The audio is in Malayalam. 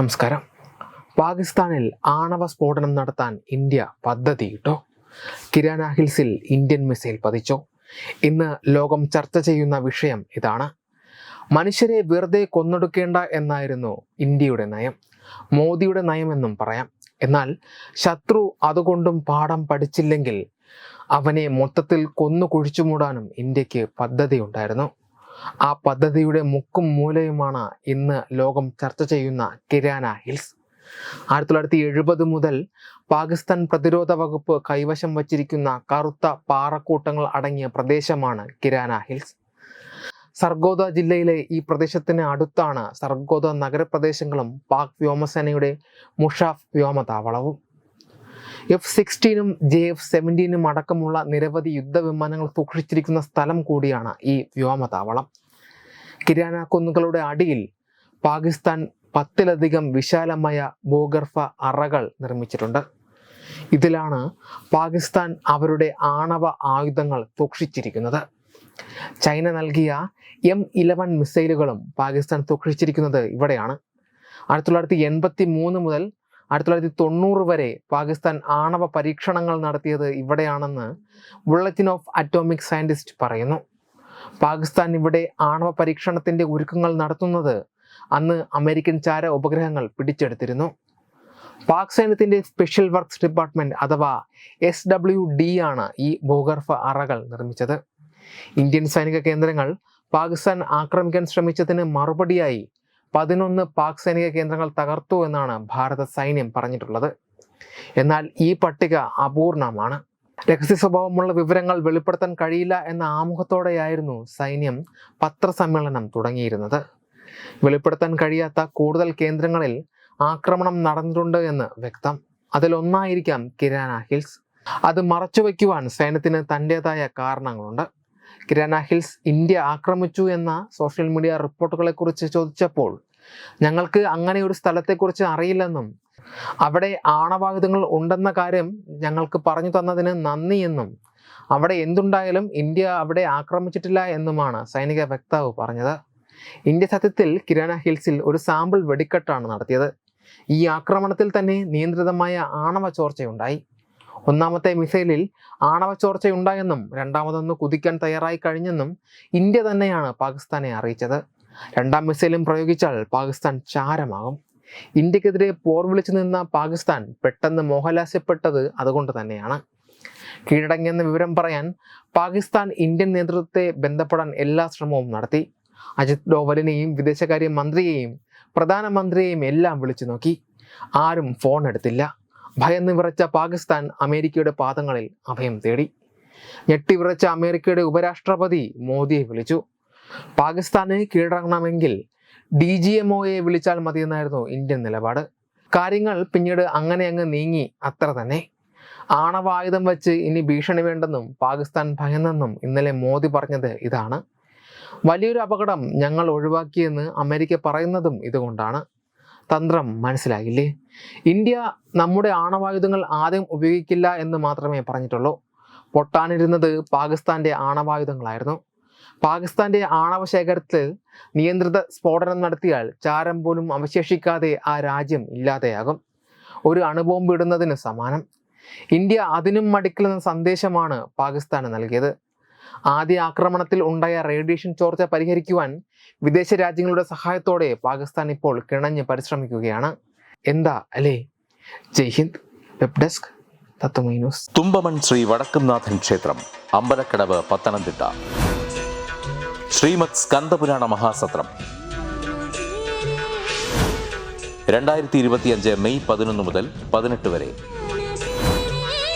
നമസ്കാരം. പാകിസ്ഥാനിൽ ആണവ സ്ഫോടനം നടത്താൻ ഇന്ത്യ പദ്ധതിയിട്ടോ കിരാന ഹിൽസിൽ ഇന്ത്യൻ മിസൈൽ പതിച്ചോ? ഇന്ന് ലോകം ചർച്ച ചെയ്യുന്ന വിഷയം ഇതാണ്. മനുഷ്യരെ വെറുതെ കൊന്നൊടുക്കേണ്ട എന്നായിരുന്നു ഇന്ത്യയുടെ നയം. മോദിയുടെ നയമെന്നും പറയാം. എന്നാൽ ശത്രു അതുകൊണ്ടും പാഠം പഠിച്ചില്ലെങ്കിൽ അവനെ മൊത്തത്തിൽ കൊന്നു കുഴിച്ചുമൂടാനും ഇന്ത്യയ്ക്ക് പദ്ധതിയുണ്ടായിരുന്നു. ആ പദ്ധതിയുടെ മുക്കും മൂലയുമാണ് ഇന്ന് ലോകം ചർച്ച ചെയ്യുന്ന കിരാന ഹിൽസ്. ആയിരത്തി തൊള്ളായിരത്തി എഴുപത് മുതൽ പാകിസ്ഥാൻ പ്രതിരോധ വകുപ്പ് കൈവശം വച്ചിരിക്കുന്ന കറുത്ത പാറക്കൂട്ടങ്ങൾ അടങ്ങിയ പ്രദേശമാണ് കിരാന ഹിൽസ്. സർഗോദ ജില്ലയിലെ ഈ പ്രദേശത്തിന് അടുത്താണ് സർഗോദ നഗരപ്രദേശങ്ങളും പാക് വ്യോമസേനയുടെ മുഷാഫ് വ്യോമതാവളവും. എഫ് സിക്സ്റ്റീനും ജെ എഫ് സെവന്റീനും അടക്കമുള്ള നിരവധി യുദ്ധവിമാനങ്ങൾ സൂക്ഷിച്ചിരിക്കുന്ന സ്ഥലം കൂടിയാണ് ഈ വ്യോമതാവളം. കിരാന കുന്നുകളുടെ അടിയിൽ പാകിസ്ഥാൻ പത്തിലധികം വിശാലമായ ഭൂഗർഭ അറകൾ നിർമ്മിച്ചിട്ടുണ്ട്. ഇതിലാണ് പാകിസ്ഥാൻ അവരുടെ ആണവ ആയുധങ്ങൾ സൂക്ഷിച്ചിരിക്കുന്നത്. ചൈന നൽകിയ എം ഇലവൻ മിസൈലുകളും പാകിസ്ഥാൻ സൂക്ഷിച്ചിരിക്കുന്നത് ഇവിടെയാണ്. ആയിരത്തി തൊള്ളായിരത്തി എൺപത്തി മൂന്ന് മുതൽ ആയിരത്തി തൊള്ളായിരത്തി തൊണ്ണൂറ് വരെ പാകിസ്ഥാൻ ആണവ പരീക്ഷണങ്ങൾ നടത്തിയത് ഇവിടെയാണെന്ന് ബുള്ളറ്റിൻ ഓഫ് അറ്റോമിക് സയന്റിസ്റ്റ് പറയുന്നു. പാകിസ്ഥാൻ ഇവിടെ ആണവ പരീക്ഷണത്തിന്റെ ഒരുക്കങ്ങൾ നടത്തുന്നത് അന്ന് അമേരിക്കൻ ചാര ഉപഗ്രഹങ്ങൾ പിടിച്ചെടുത്തിരുന്നു. പാക് സൈന്യത്തിന്റെ സ്പെഷ്യൽ വർക്ക്സ് ഡിപ്പാർട്ട്മെന്റ് അഥവാ എസ് ഡബ്ല്യു ഡി ആണ് ഈ ഭൂഗർഭ അറകൾ നിർമ്മിച്ചത്. ഇന്ത്യൻ സൈനിക കേന്ദ്രങ്ങൾ പാകിസ്ഥാൻ ആക്രമിക്കാൻ ശ്രമിച്ചതിന് മറുപടിയായി പതിനൊന്ന് പാക് സൈനിക കേന്ദ്രങ്ങൾ തകർത്തു എന്നാണ് ഭാരത സൈന്യം പറഞ്ഞിട്ടുള്ളത്. എന്നാൽ ഈ പട്ടിക അപൂർണമാണ്. രഹസ്യ സ്വഭാവമുള്ള വിവരങ്ങൾ വെളിപ്പെടുത്താൻ കഴിയില്ല എന്ന ആമുഖത്തോടെയായിരുന്നു സൈന്യം പത്രസമ്മേളനം തുടങ്ങിയിരുന്നത്. വെളിപ്പെടുത്താൻ കഴിയാത്ത കൂടുതൽ കേന്ദ്രങ്ങളിൽ ആക്രമണം നടന്നിട്ടുണ്ട് എന്ന് വ്യക്തം. അതിലൊന്നായിരിക്കാം കിരാന ഹിൽസ്. അത് മറച്ചുവെക്കുവാൻ സൈന്യത്തിന് തന്റെതായ കാരണങ്ങളുണ്ട്. കിരാന ഹിൽസ് ഇന്ത്യ ആക്രമിച്ചു എന്ന സോഷ്യൽ മീഡിയ റിപ്പോർട്ടുകളെ കുറിച്ച് ചോദിച്ചപ്പോൾ ഞങ്ങൾക്ക് അങ്ങനെ ഒരു സ്ഥലത്തെക്കുറിച്ച് അറിയില്ലെന്നും അവിടെ ആണവായുധങ്ങൾ ഉണ്ടെന്ന കാര്യം ഞങ്ങൾക്ക് പറഞ്ഞു തന്നതിന് നന്ദിയെന്നും അവിടെ എന്തുണ്ടായാലും ഇന്ത്യ അവിടെ ആക്രമിച്ചിട്ടില്ല എന്നുമാണ് സൈനിക വക്താവ് പറഞ്ഞത്. ഇന്ത്യ സത്യത്തിൽ കിരാന ഹിൽസിൽ ഒരു സാമ്പിൾ വെടിക്കെട്ടാണ് നടത്തിയത്. ഈ ആക്രമണത്തിൽ തന്നെ നിയന്ത്രിതമായ ആണവ ചോർച്ചയുണ്ടായി. ഒന്നാമത്തെ മിസൈലിൽ ആണവ ചോർച്ചയുണ്ടായെന്നും രണ്ടാമതൊന്ന് കുതിക്കാൻ തയ്യാറായി കഴിഞ്ഞെന്നും ഇന്ത്യ തന്നെയാണ് പാകിസ്ഥാനെ അറിയിച്ചത്. രണ്ടാം മിസൈലും പ്രയോഗിച്ചാൽ പാകിസ്ഥാൻ ചാരമാകും. ഇന്ത്യക്കെതിരെ പോർ വിളിച്ചു നിന്ന പാകിസ്ഥാൻ പെട്ടെന്ന് മോഹലാസ്യപ്പെട്ടത് അതുകൊണ്ട് തന്നെയാണ്. കീഴടങ്ങിയെന്ന വിവരം പറയാൻ പാകിസ്ഥാൻ ഇന്ത്യൻ നേതൃത്വത്തെ ബന്ധപ്പെടാൻ എല്ലാ ശ്രമവും നടത്തി. അജിത് ഡോവലിനെയും വിദേശകാര്യ മന്ത്രിയെയും പ്രധാനമന്ത്രിയെയും എല്ലാം വിളിച്ചു നോക്കി. ആരും ഫോൺ എടുത്തില്ല. ഭയന്ന് വിറച്ച പാകിസ്ഥാൻ അമേരിക്കയുടെ പാദങ്ങളിൽ അഭയം തേടി. ഞെട്ടിവിറച്ച അമേരിക്കയുടെ ഉപരാഷ്ട്രപതി മോദിയെ വിളിച്ചു. പാകിസ്ഥാന് കീഴടങ്ങണമെങ്കിൽ ഡി ജി എം ഒയെ വിളിച്ചാൽ മതിയെന്നായിരുന്നു ഇന്ത്യൻ നിലപാട്. കാര്യങ്ങൾ പിന്നീട് അങ്ങനെ അങ്ങ് നീങ്ങി അത്ര തന്നെ. ആണവായുധം വെച്ച് ഇനി ഭീഷണി വേണ്ടെന്നും പാകിസ്ഥാൻ ഭയന്നെന്നും ഇന്നലെ മോദി പറഞ്ഞത് ഇതാണ്. വലിയൊരു അപകടം ഞങ്ങൾ ഒഴിവാക്കിയെന്ന് അമേരിക്ക പറയുന്നതും ഇതുകൊണ്ടാണ്. തന്ത്രം മനസ്സിലായില്ലേ? ഇന്ത്യ നമ്മുടെ ആണവായുധങ്ങൾ ആദ്യം ഉപയോഗിക്കില്ല എന്ന് മാത്രമേ പറഞ്ഞിട്ടുള്ളൂ. പൊട്ടാനിരുന്നത് പാകിസ്ഥാന്റെ ആണവായുധങ്ങളായിരുന്നു. പാകിസ്ഥാന്റെ ആണവ ശേഖരത്തിൽ നിയന്ത്രിത സ്ഫോടനം നടത്തിയാൽ ചാരം പോലും അവശേഷിക്കാതെ ആ രാജ്യം ഇല്ലാതെയാകും. ഒരു അണുബോംബ് ഇടുന്നതിന് സമാനം. ഇന്ത്യ അതിനും മടിക്കില്ലെന്ന സന്ദേശമാണ് പാകിസ്ഥാന് നൽകിയത്. ആദ്യ ആക്രമണത്തിൽ ഉണ്ടായ റേഡിയേഷൻ ചോർച്ച പരിഹരിക്കുവാൻ വിദേശ രാജ്യങ്ങളുടെ സഹായത്തോടെ പാകിസ്ഥാൻ ഇപ്പോൾ കിണഞ്ഞ് പരിശ്രമിക്കുകയാണ്. എന്താ അല്ലേ? ജയ് ഹിന്ദ് വെബ് ഡെസ്ക് തത്വമൈനൂസ് തുമ്പമൺ ശ്രീ വടക്കുംനാഥൻ ക്ഷേത്രം അമ്പലക്കടവ് പത്തനംതിട്ട. ശ്രീമത് സ്കന്ദപുരാണ മഹാസത്രം. രണ്ടായിരത്തി ഇരുപത്തിയഞ്ച് മെയ് പതിനൊന്ന് മുതൽ പതിനെട്ട് വരെ.